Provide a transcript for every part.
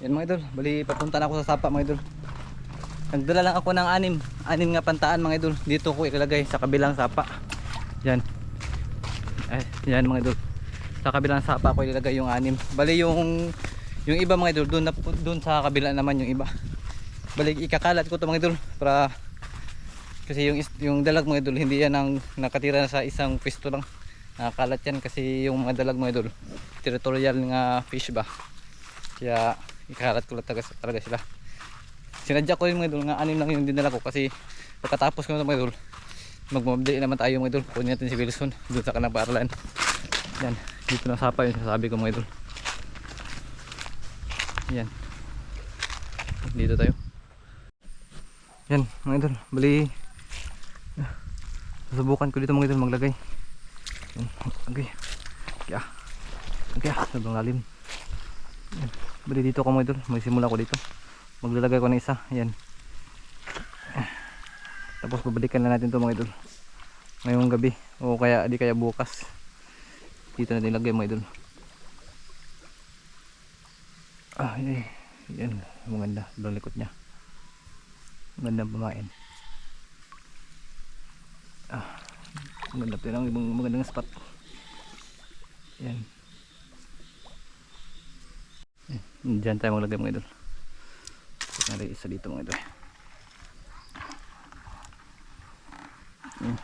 Yan mga idol, bali papunta na ako sa sapa mga idol. Nagdala lang ako ng anim, anim nga pantaan mga idol. Dito ko ilalagay sa kabilang sapa. Yan. Ay, yan mga idol. Sa kabilang sapa ko ilalagay yung anim. Bali yung yung iba mga idol, doon doon sa kabila naman yung iba. Bali ikakalat ko to mga idol para kasi yung yung dalag mga idol hindi yan ang nakatira sa isang pwesto lang. Nakakalat yan kasi yung mga dalag mga idol territorial nga fish ba. Kaya ikalat ko talaga, talaga sila. Sinadya ko yung mga idol nga anim lang yung dinala ko kasi pagkatapos ko na mga idol magmamdali naman tayo mga idol. Kunin natin si Wilson doon sa kanang paaralan. Yan, dito na sapa yung sasabi ko mga idol. Yan. Dito tayo. Yan mga idol, bali susubukan ko dito mga idol maglagay. Yan. Okay. Kaya. Okay, sobrang lalim. Yan. Bali dito ako mga idol, magsimula ko dito. Maglalagay ko ng isa, yan. Tapos babalikan na natin to mga idol. Ngayong gabi o kaya di kaya bukas. Dito natin ilagay mga idol. Ah, yan. Yan, maganda. Sobrang likot niya. Magandang pamain. Ah, maganda. Ito lang ibang magandang spot. Yan. Yan, Diyan tayo maglagay mga idol. Ito isa dito mga idol. Yan.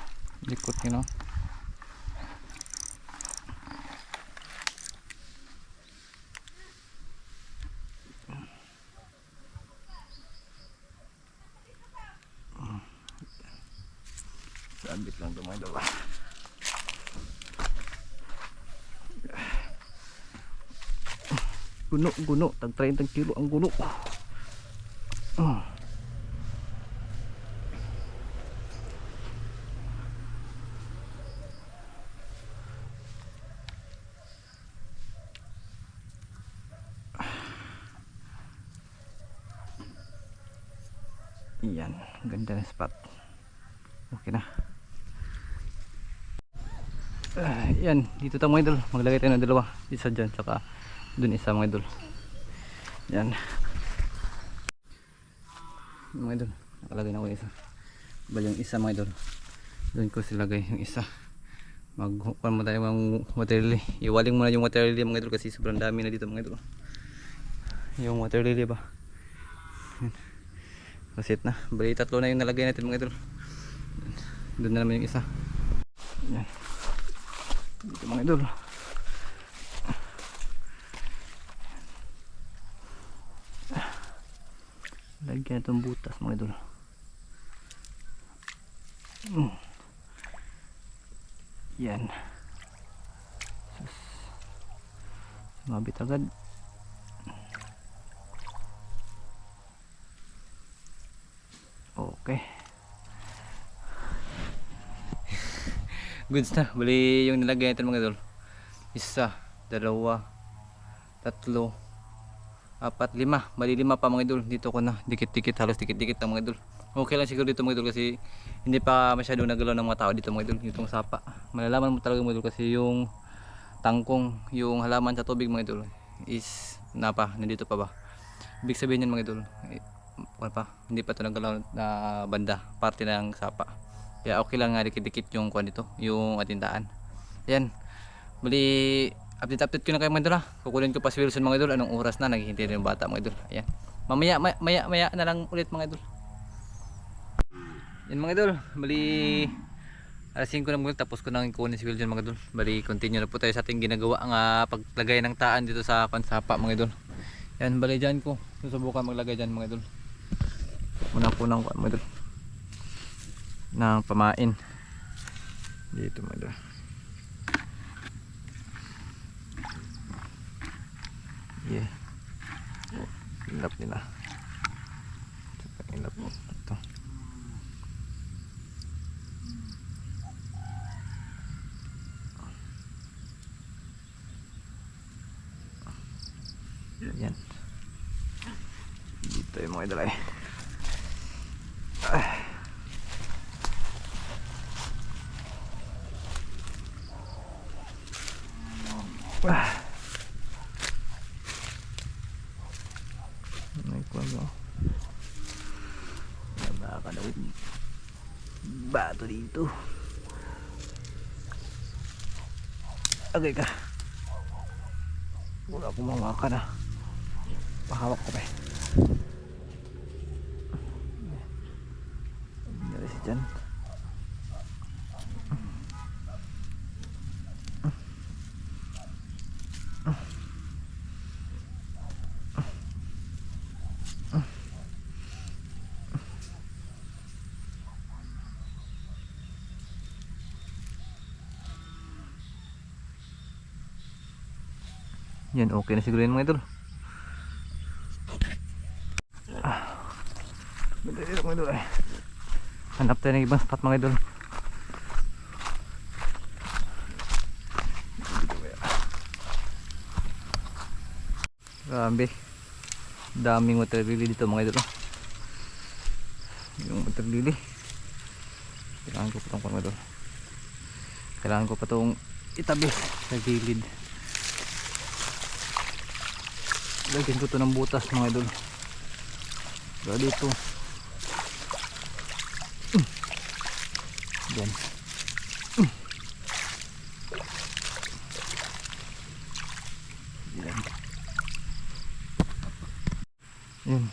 Likot know. Sabit lang ito mga idol. Guno. Tag 30 kilo ang guno. Ah. Yan, ganda ng spot. Okay na. Ah, yan, dito tayo mga idol. Maglagay tayo ng dalawa. Isa dyan, tsaka dun isa mga idol. Yan. Mga idol, nakalagay na yung isa. Bali yung isa mga idol. Doon ko silagay yung isa. Maghukuan mo tayo ng water lily. Iwaling muna yung water mga idol kasi sobrang dami na dito mga idol. Yung water lily ba? Yan. Kasit na. Bali tatlo na yung nalagay natin mga idol. Doon na naman yung isa. Yan. Dito mga idol. Lagyan itong butas mga idol. Mm. Yan. Sus. Mabit agad. Okay. Goods na. Bali yung nilagay natin mga idol. Isa, dalawa, tatlo, apat, lima. Bali lima pa mga idol. Dito ko na. Dikit-dikit. Halos dikit-dikit ang mga idol. Okay lang siguro dito mga idol kasi hindi pa masyadong nagalaw ng mga tao dito mga idol. Itong sapa. Malalaman mo talaga mga idol kasi yung tangkong, yung halaman sa tubig mga idol is napa, nandito pa ba. Ibig sabihin yan mga idol. Eh, pa, hindi pa ito nagalaw na banda, parte ng sapa. Kaya okay lang nga dikit-dikit yung kuan dito, yung atintaan. Yan. Muli update-update ko na kayo mga idol ha. Kukunin ko pa si Wilson mga idol. Anong oras na naghihintay na yung bata mga idol. Ayan. Mamaya, maya, maya, maya na lang ulit mga idol. Yan mga idol. Bali alas 5 na mga idol. Tapos ko nang kunin si Wilson mga idol. Bali continue na po tayo sa ating ginagawa ang ah, paglagay ng taan dito sa pansapa mga idol. Yan bali dyan ko. Susubukan maglagay dyan mga idol. Muna po ng mga idol. Ng pamain. Dito mga idol. Yeah. Oh, ilap nila. Ito ilap mo. Ito. Yan. Dito yung mga idol ay. Ah. Ah. May kwalo. Baka daw bato dito. Agay ka. Wala akong mawakan na. Pahawak ko pa eh. Yan, okay na siguro yun mga idol. Ah. Madali lang mga idol. Hanap tayo ng ibang spot mga idol. Grabe. Daming water lily dito mga idol. oh. Yung water lily. Kailangan ko pa itong mga idol. Kailangan ko pa itong itabi sa gilid. Lagyan ko to ng butas mga idol. Kaya dito. Yan. Yan. Yan.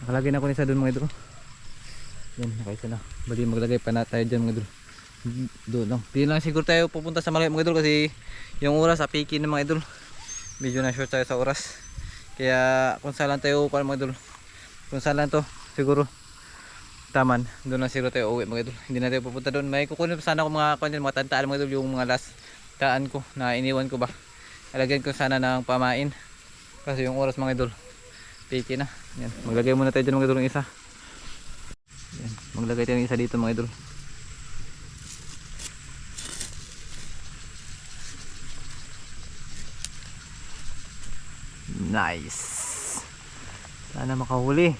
Nakalagay na ako ni isa doon mga idol. Yan, nakaisa na. Bali maglagay pa na tayo dyan mga idol. Doon lang. Di lang siguro tayo pupunta sa malayo mga idol kasi yung oras apiki ng mga idol medyo na short tayo sa oras. Kaya kung saan lang tayo para mga idol. Kung saan lang to siguro taman. Doon na siguro tayo uwi mga idol. Hindi na tayo pupunta doon. May kukunin sana ako mga kanyan mga tantaan mga idol yung mga last taan ko na iniwan ko ba. Alagyan ko sana ng pamain. Kasi yung oras mga idol piki na. Yan. maglagay muna tayo dyan mga idol ng isa. Yan. maglagay tayo ng isa dito mga idol Nice. Sana makahuli.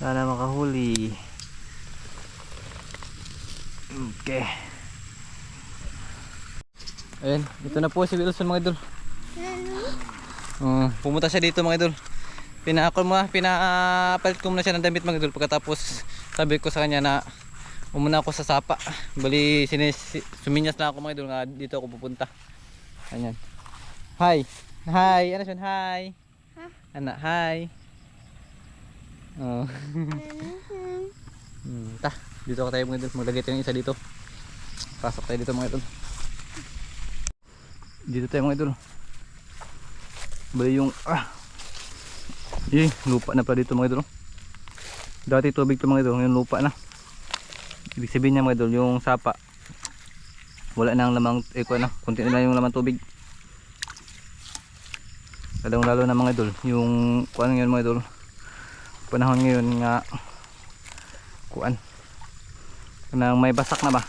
Sana makahuli. Okay. Ayun, ito na po si Wilson mga idol. Uh, pumunta siya dito mga idol. Pinakol mo, pinapalit ko muna siya ng damit mga idol. Pagkatapos sabi ko sa kanya na umuna ako sa sapa. Bali, sinis, suminyas na ako mga idol nga dito ako pupunta. Ayan. Hi. Hi, ano siya? Hi. Ha? Anak, hi. Oh. hmm, ta, dito ka tayo mga idol. Maglagay tayo ng isa dito. Pasok tayo dito mga idol. Dito tayo mga idol. Bali yung ah. Eh, lupa na pala dito mga idol. Dati tubig to mga idol, ngayon lupa na. Ibig sabihin niya mga idol, yung sapa wala nang lamang eh kuha na, konti na lang yung lamang tubig. Lalong lalo na mga idol, yung kuan ngayon mga idol. Panahon ngayon nga kuan. Nang may basak na ba?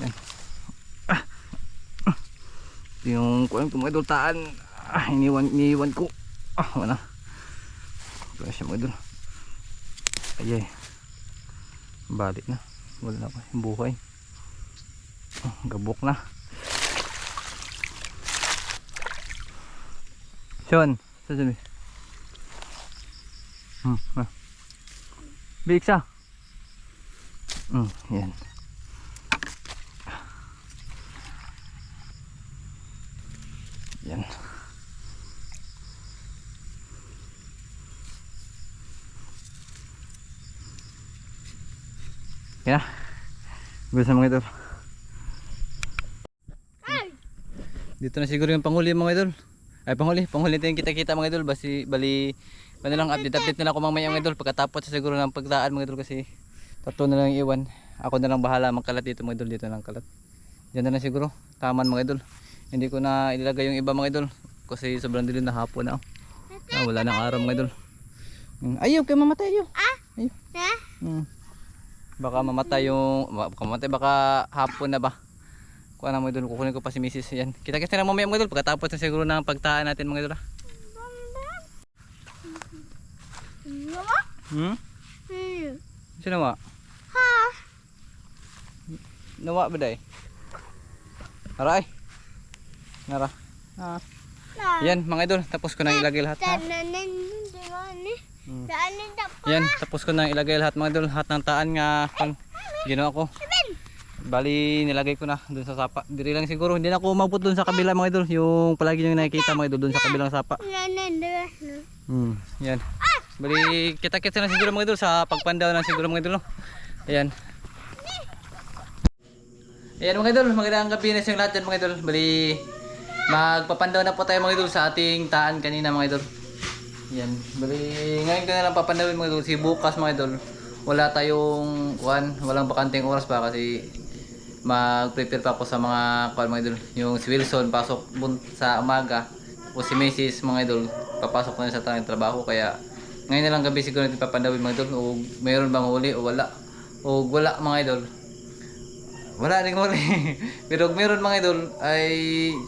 Yan. Ah. Ah. Yung kuan ko mga idol taan. Ah, iniwan, iniwan ko. Ah, wala. Wala siya mga idol. Ayay. Balik na. Wala na pa. Yung buhay. Ah, gabok na. Sean, sa eh. Hmm, ah. Bilik siya. Hmm, yan. Yan. Yan na. Gusto mga idol. Dito na siguro yung panghuli mga idol. Ay panghuli, panghuli tayong kita-kita mga idol. Basi, bali, ano lang, update-update na lang ako mamaya mga idol. Pagkatapos siguro ng pagdaan mga idol kasi tatlo na lang iwan. Ako na lang bahala magkalat dito mga idol. Dito na lang kalat. Diyan na lang siguro. Taman mga idol. Hindi ko na ilagay yung iba mga idol. Kasi sobrang dilim na hapon na. oh. Ah, wala nang araw mga idol. Mm, Ayaw, kayo mamatay ayaw. Ayaw. Ha? Hmm. Baka mamatay yung baka mamatay baka hapon na ba. Kuha na mga idol, kukunin ko pa si Mrs. Yan. Kita-kita na mamaya mga idol, pagkatapos na siguro ng pagtaan natin mga idol. ah. Mama? Hmm? Hmm. Sino nawa? Ha? Nawa ba day? Aray. Nara. Ah. Na. Yan mga idol, tapos ko na ilagay lahat ha. Hmm. Yan, tapos ko na ilagay lahat mga idol, lahat ng taan nga kan ginawa ko. Bali, nilagay ko na dun sa sapa. Diri lang siguro, hindi na ako umabot dun sa kabila mga idol. Yung palagi nyo nakikita mga idol dun sa kabilang sapa. Hmm, yan. Bali, kita-kita na siguro mga idol sa pagpandaw na siguro mga idol. No? Ayan. Ayan mga idol, magandang gabi na sa lahat dyan mga idol. Bali, magpapandaw na po tayo mga idol sa ating taan kanina mga idol. Yan. Bali, ngayon ko na lang papandawin mga idol. Si bukas mga idol, wala tayong kuan, walang bakanteng oras pa kasi mag-prepare pa ako sa mga kuan mga idol. Yung si Wilson pasok sa umaga. O si Macy's mga idol, papasok na sa tayong trabaho kaya ngayon na lang gabi siguro natin papandawin mga idol o mayroon bang huli o wala. O wala mga idol. Wala rin huli. Pero meron mga idol ay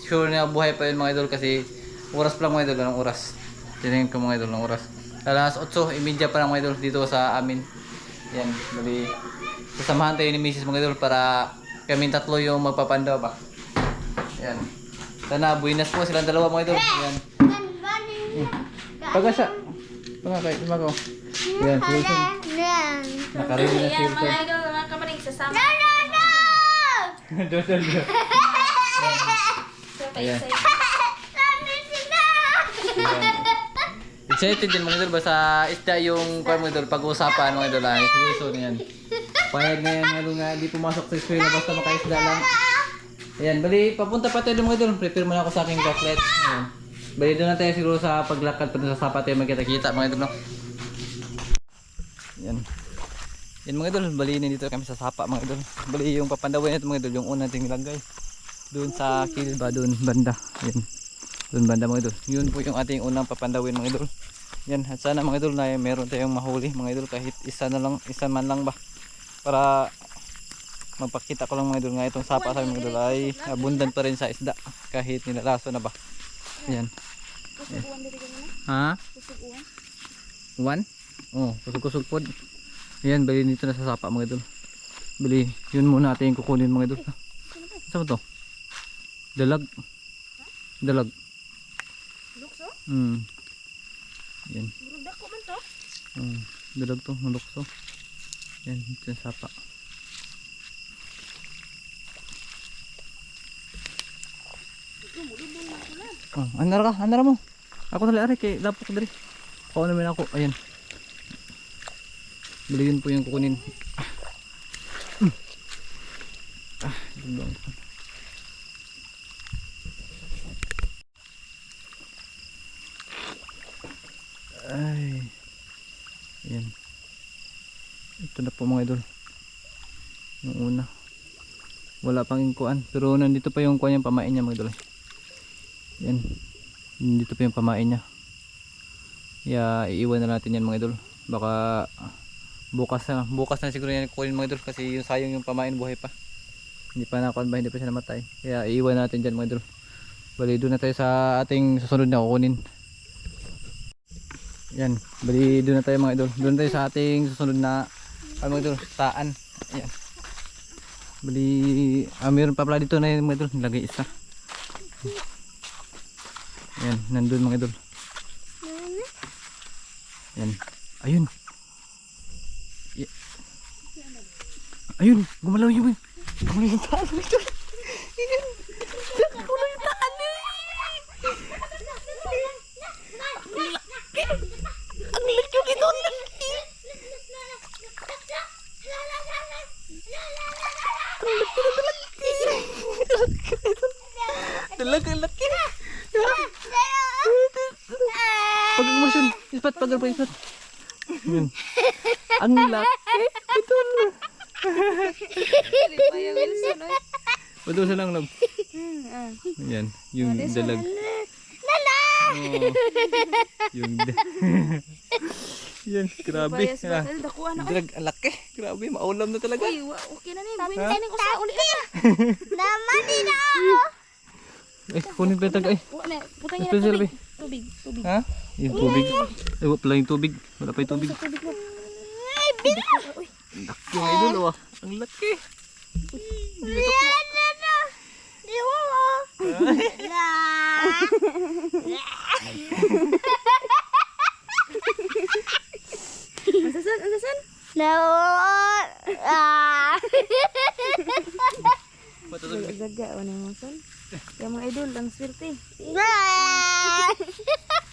sure na buhay pa yun mga idol kasi oras pa lang mga idol, anong oras? Tingnan ko mga idol ng oras. Alas 8.30 pa lang mga idol dito sa amin. Yan, bali sasamahan tayo ni Mrs. mga idol para kami tatlo yung magpapandaw ba. Yan. Sana buinas po silang dalawa mga idol. Yan. Pagasa. Mga kay, mga ko. Yan, Wilson. Nakaready na si Ayan, Wilson. mga idol, mga kamarig, sasama. No, no, no! Doon. So, tayo Ayan. Excited din mga idol basta isda yung idol pag-uusapan mga idol ay seryoso na yan. Payag na yan idol nga di pumasok sa eskwela basta makaisda lang. Ayan, bali papunta pa tayo mga idol. Prepare muna ako sa aking gaflet. Ayan. Bali doon na tayo siguro sa paglakad pa sa sapat tayo magkita-kita mga idol no. Yan. Yan mga idol, bali nandito kami sa sapa mga idol. Bali yung papandawin natin mga idol, yung unang nating nilagay. Doon sa kilba, doon banda. Yan. Doon banda mga idol. Yun po yung ating unang papandawin mga idol. Yan, at sana mga idol na meron tayong mahuli mga idol kahit isa na lang, isa man lang ba. Para magpakita ko lang mga idol nga itong sapa sa mga idol ay abundant pa rin sa isda kahit nilalaso na ba. Yan. Kusuguan dito ganun. Ha? One? Oh, kusog-kusog pod. Ayan, bali dito na sa sapa mga idol. Bali, yun muna natin yung kukunin mga idol. Saan ba to? Dalag. Dalag. Lukso? Hmm. Yan. Burudak ko man to. Hmm. Dalag to, nalukso. Yan, sa sapa. Oh, anara ka, anara mo. Ako tali ari kay lapok diri. Ako naman ako, ayan. Bali yun po yung kukunin. Ah. Ah, yun lang. Ay. Ayan. Ito na po mga idol. Yung una. Wala pang kuan. Pero nandito pa yung kuan yung pamain niya mga idol. Yan. Nandito pa yung pamain niya. Kaya iiwan na natin yan mga idol. Baka bukas na bukas na siguro yan kunin mga idol kasi yung sayang yung pamain buhay pa. Hindi pa nakuan ba hindi pa siya namatay. Kaya iiwan natin dyan mga idol. Bali doon na tayo sa ating susunod na kukunin. Yan, bali doon na tayo mga idol. Doon tayo sa ating susunod na ano idol, taan. Ayan. Bali, ah, meron pa pala dito na yung mga idol, nilagay isa. Ayan, nandun mga idol. Ayan. Ayun. Ayun, gumalaw yung gumalaw yung mga idol. Ayan. Gumalaw yung taan eh. Ang laki yung ito, ang laki. Ang laki na laki. Pag motion, ispat, pagal pa ispat. Yun. Ang laki. Ito na. Hindi pa yung Wilson, oy. Pato sa lang love. Yan, yung dalag. Oh, yung Yan, grabe. Ah, ako. Dalag, ang laki. Grabe, maulam na talaga. Uy, okay na ni. Buwin na ni usa uli na. Naman din na. Eh, kunin pa yung taga eh. Wa na, putangin na Spencer, tubig. Tubig, tubig. Ha? Yung tubig. Ay, wala pala yung tubig. Wala pa yung tubig. Mo. Ay, bila. Ang laki mga idol, oh. Ang laki. Na na. Di mo mo. Na. Asasan, asasan. No. Ah. Zaga, o na mo son. Kaya mga idol, ang swerte.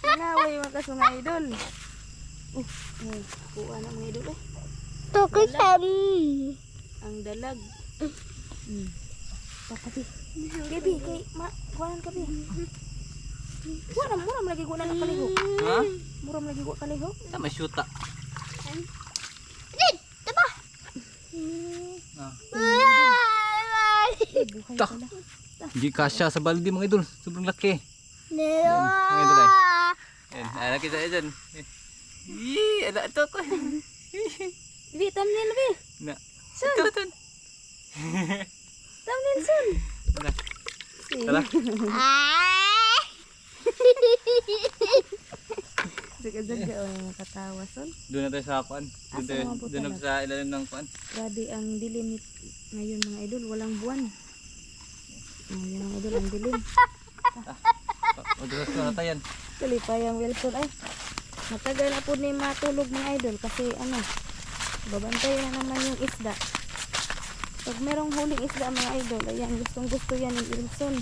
Nanaway mga kaso mga idol. Uh, ay, kuha na mga idol eh. Tukusan. Ang dalag. Hmm. Pakabi. Gabi, kay, ma, kuhanan ka, bi. Muram, muram lagi ko na nakaliho. Ha? Muram lagi ko kaliho. Tama, syuta. Dito ba? Ah. Buhay. Hindi kasya sa balde mga idol. Sobrang laki. No. Mga idol ay. Yan, ah, laki tayo dyan. Yee, ala ito ko. Bi, thumbnail, bi. Na. Ito, ito. Thumbnail. Si. Tara. Ah. Zaga-zaga, o yung katawa, son. Doon na tayo sa kuan. Doon tayo, doon na sa ilalim ng kuan. Grabe ang dilim ngayon mga idol, walang buwan. Oh, yan ang idol, ang dilim. O, doon na tayo yan. Kalipay ang Wilson ay. Matagal na po ni matulog mga idol kasi ano, babantay na naman yung isda. Pag merong huling isda mga idol, ayan, gustong gusto yan ng Wilson.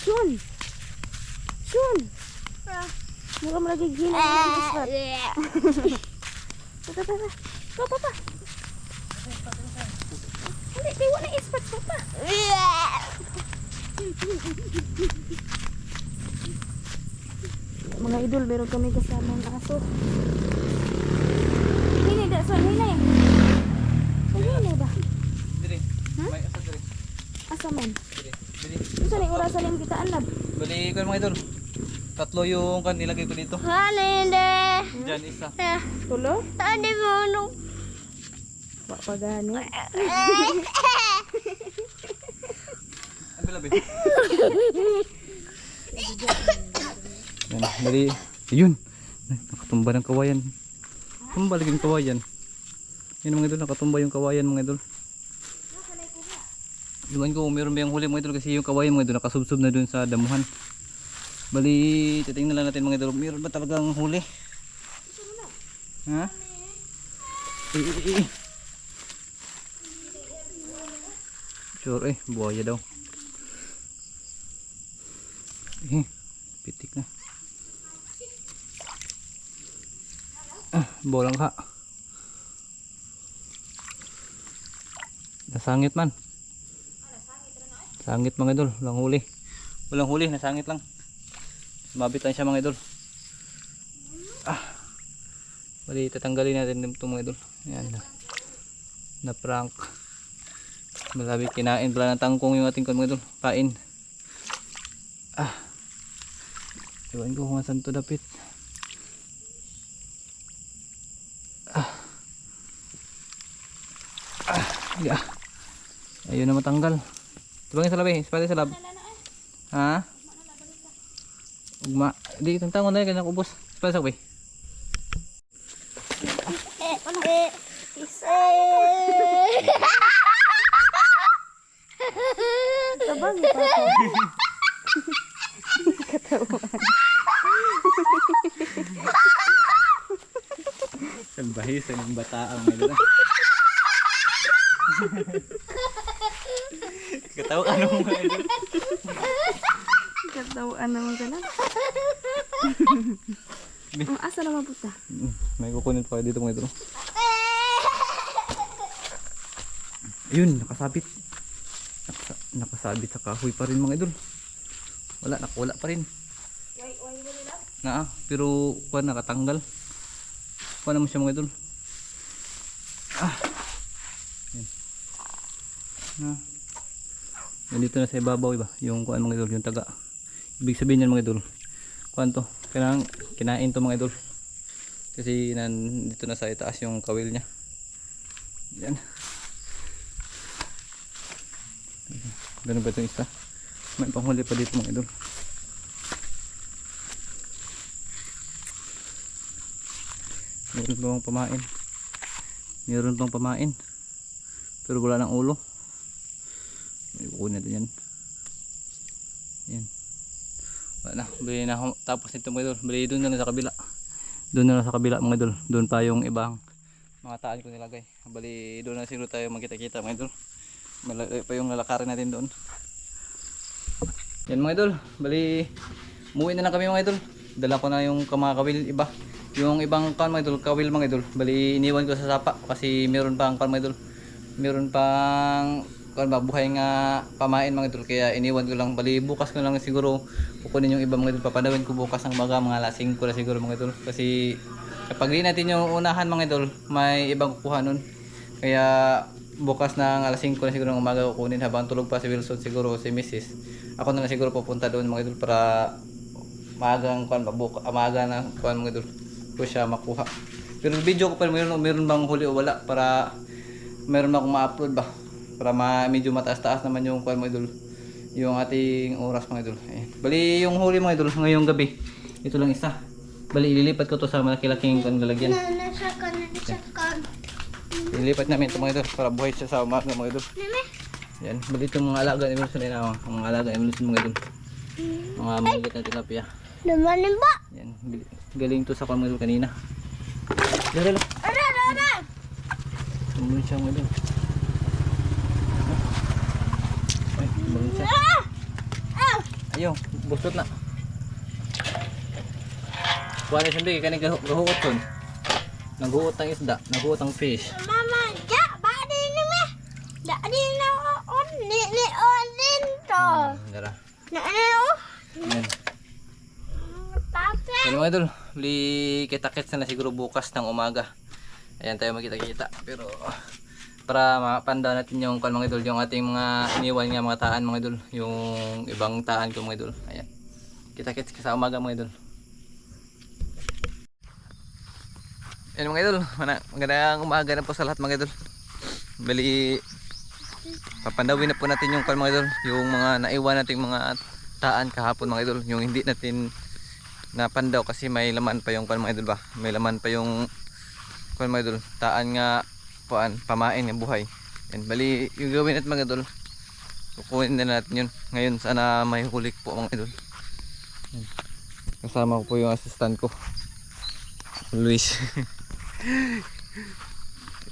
Shun! Shun! Mura mo lagi gina ng isda. Tata, tata. Pa, pa, pa. Hindi, di wala ispat pa pa. Mga idol, meron kami kasama ng aso. Hinay, da, son, hinay. Ay, hinay ba? Diri. May asa diri. Asa man? Diri. Diri. Ito na orasan yung kita anlab. Bali, kuan mga idol. Tatlo yung kan nilagay ko dito. Halinde. Diyan isa. Tulo? Tadi mo nung. Wa pa gani. Ang bilabi. Yan, bali. Yun. Nakatumba ng kawayan. Tumba lagi yung kawayan. Yan mga idol, nakatumba yung kawayan mga idol. Iwan ko meron ba yung huli mga idol kasi yung kawayan mga idol nakasubsob na dun sa damuhan. Bali, titingnan lang natin mga idol. Meron ba talagang huli? Ha? Eh, eh, eh. Sure eh, buhaya daw. Eh, pitik na. Ah, bolang ka. Nasangit man. Sangit mga idol, walang huli. Walang huli, nasangit lang. Mabit lang siya mga idol. Ah. Bali, tatanggalin natin ito mga idol. Ayan na. Na prank. Malabi kinain pala ng tangkong yung ating mga idol. Pain. Ah. Iwan ko kung saan to dapit. Ah. Ah. Yeah. Ayun na matanggal. Tubangin sa labi. Sepati sa lab. Ha? Ugma. Di itong tangon na yan. Kanyang ubos. Sepati sa labi. Tabang ni Papa. Salbahe sa ng bataang may dala. Katawa ka nung mga idol. Katawaan naman ka na. Ang asa naman puta. May kukunin pa dito mga idol. Ayun, nakasabit. Nakasa nakasabit sa kahoy pa rin mga idol. Wala, nakawala pa rin. Na, pero kuha nakatanggal. Kuha naman siya mga idol. Ah. Yan. Na. Nandito na sa ibabaw iba, yung kuan mga idol, yung taga. Ibig sabihin yan mga idol. Kuan to, kailangan kinain to mga idol. Kasi nandito na sa itaas yung kawil niya. Yan. Ganun ba itong isa? May panghuli pa dito mga idol. Meron pa bang pamain? Meron pang pamain. Pero wala ng ulo. Kukunin natin yan. Yan. Wala na. Bili na. Tapos nito mga idol. Bili doon na lang sa kabila. Doon na lang sa kabila mga idol. Doon pa yung ibang mga taan ko nilagay. Bali doon na siguro tayo magkita-kita mga idol. Malaki pa yung lalakarin natin doon. Yan mga idol. Bali umuwi na lang kami mga idol. Dala ko na yung kamakawil iba. Yung ibang kan mga idol, kawil mga idol. Bali iniwan ko sa sapa kasi meron pang kan mga idol. Meron pang kan ba buhay nga pamain mga idol. Kaya iniwan ko lang bali bukas ko lang siguro kukunin yung iba mga idol. Papadawin ko bukas ng baga mga lasing ko na siguro mga idol. Kasi kapag di natin yung unahan mga idol may ibang kukuha nun. Kaya bukas ng alas 5 na siguro ng umaga kukunin habang tulog pa si Wilson siguro si Mrs. Ako na lang siguro pupunta doon mga idol para maagang kuan mabuka amaga na kuan mga idol ko siya makuha. Pero video ko pa meron meron bang huli o wala para meron akong ma-upload ba para ma medyo mataas-taas naman yung kuan mga idol yung ating oras mga idol. Ayan. Bali yung huli mga idol ngayong gabi. Ito lang isa. Bali ililipat ko to sa malaki-laking kuan lalagyan. Nasa ka, nasa ka. Ilipat namin ito mga idol para buhay siya sa umaga mga idol. Yan, bali itong mga alaga ni Wilson ay na, mga alaga ni Wilson mga idol. Mga maliit na tilapia. Naman ba? Yan, gal- galing to sa kwan mga idol kanina. Dala, dala. Ara, ara, ara. Tumbulin siya mga idol. Ay, tumbulin siya. Ayaw, bustot na. Kuha na siyempre, kaning gahu- gahuot ton. Naghuot ng isda, naghuot ng fish. Mama, ja, ba din ni Da din na on ni ni on din to. Hmm, Dara. Na ano? Yan. Papa. Yan mga idol, li kita-kits na siguro bukas ng umaga. Ayan tayo magkita-kita. Pero para mapanda natin yung kan mga idol, yung ating mga iniwan nga mga taan mga idol, yung ibang taan ko mga idol. Ayan. Kita-kits ka sa umaga mga idol. Ayan mga idol, magandang umaga na po sa lahat mga idol. Bali, papandawin na po natin yung kan mga idol, yung mga naiwan nating mga taan kahapon mga idol, yung hindi natin napandaw kasi may laman pa yung kan mga idol ba may laman pa yung kan mga idol taan nga paan pamain ng buhay yan bali yung gawin natin mga idol kukunin na natin yun ngayon sana may hulik po mga idol yan. kasama ko po yung assistant ko Luis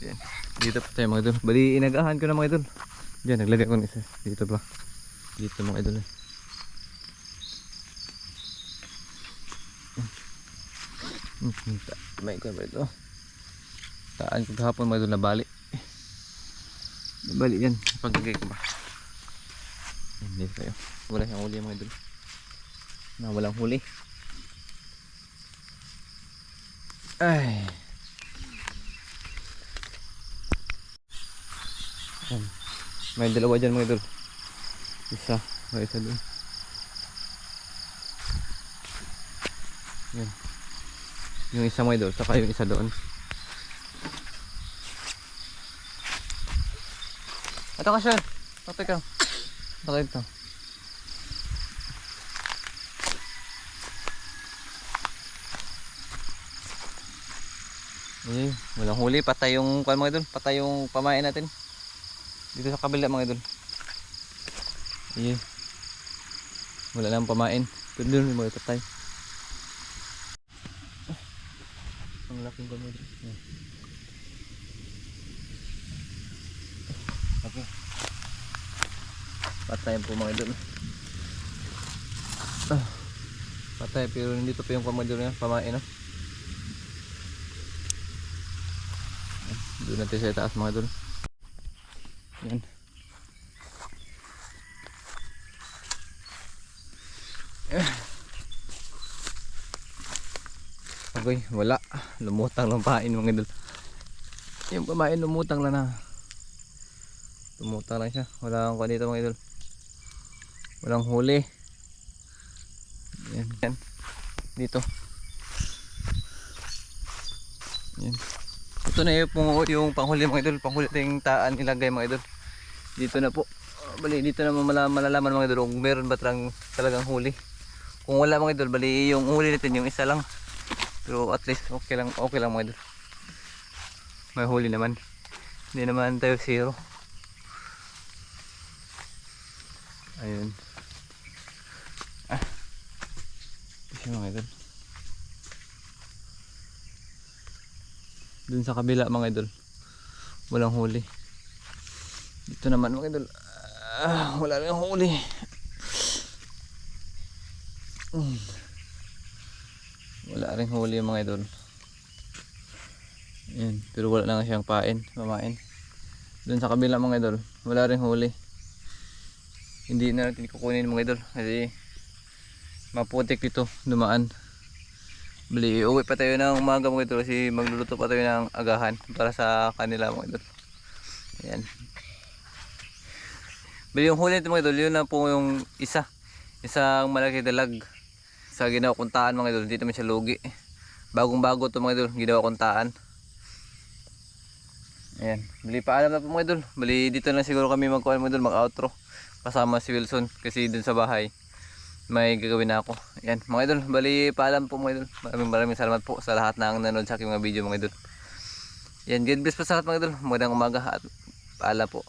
yan. dito po tayo mga idol bali inagahan ko na mga idol Diyan, naglagay ko ng dito ba dito mga idol eh. May ko ba ito? Taan ko kahapon mga doon na bali. Bali yan. Pagkagay ko ba? Hindi kayo. Wala siyang huli mga doon. Na walang huli. Ay. May dalawa dyan mga idol. Isa. May isa doon. Yan. Yung isa mga idol, saka yung isa doon. Ito ka siya. Ito ka. Ito ka ito. Eh, walang huli. Patay yung kuan mga idol. Patay yung pamain natin. Dito sa kabila mga idol. Eh. Wala lang pamain. Pero doon may mga patay. Ang laking kami dito. Yan. Okay. Patay po mga idol. Ah. Patay pero hindi to pa yung pamadol niya, pamain no. Doon natin sa taas mga idol. Yan. Okay, wala. Lumutang lang pain mga idol. Yung pamain lumutang lang na. Lumutang lang siya. Wala akong kuha dito mga idol. Walang huli. Yan. Yan. Dito. Yan. Ito na yung, yung panghuli mga idol. Panghuli tayong taan ilagay mga idol. Dito na po. Ah, Bali, dito na mala- malalaman mga idol kung meron ba talagang, talagang huli. Kung wala mga idol, bali yung huli natin yung isa lang. Pero at least okay lang, okay lang mga idol. May huli naman. Hindi naman tayo zero. Ayun. Ah. Kasi mga idol. Dun sa kabila mga idol. Walang huli. Dito naman mga idol. Ah, wala rin huli. Mm. Wala rin huli mga idol. Yan. Pero wala na siyang pain. Mamain. Dun sa kabila mga idol. Wala rin huli. Hindi na natin kukunin mga idol. Kasi maputik dito. Dumaan. Bali, uwi pa tayo ng umaga mga idol kasi magluluto pa tayo ng agahan para sa kanila mga idol. Ayan. Bali, yung huli nito mga idol, yun na po yung isa. Isang malaki dalag sa ginawa kong taan mga idol. Dito naman siya lugi. Bagong bago to mga idol, ginawa kong taan. Ayan. Bali, paalam na po mga idol. Bali, dito na siguro kami magkuhan mga idol, mag-outro. Kasama si Wilson kasi dun sa bahay may gagawin na ako. Yan, mga idol, bali paalam po mga idol. Maraming maraming salamat po sa lahat ng nanonood sa aking mga video mga idol. Yan, God bless po sa lahat mga idol. Magandang umaga at paalam po.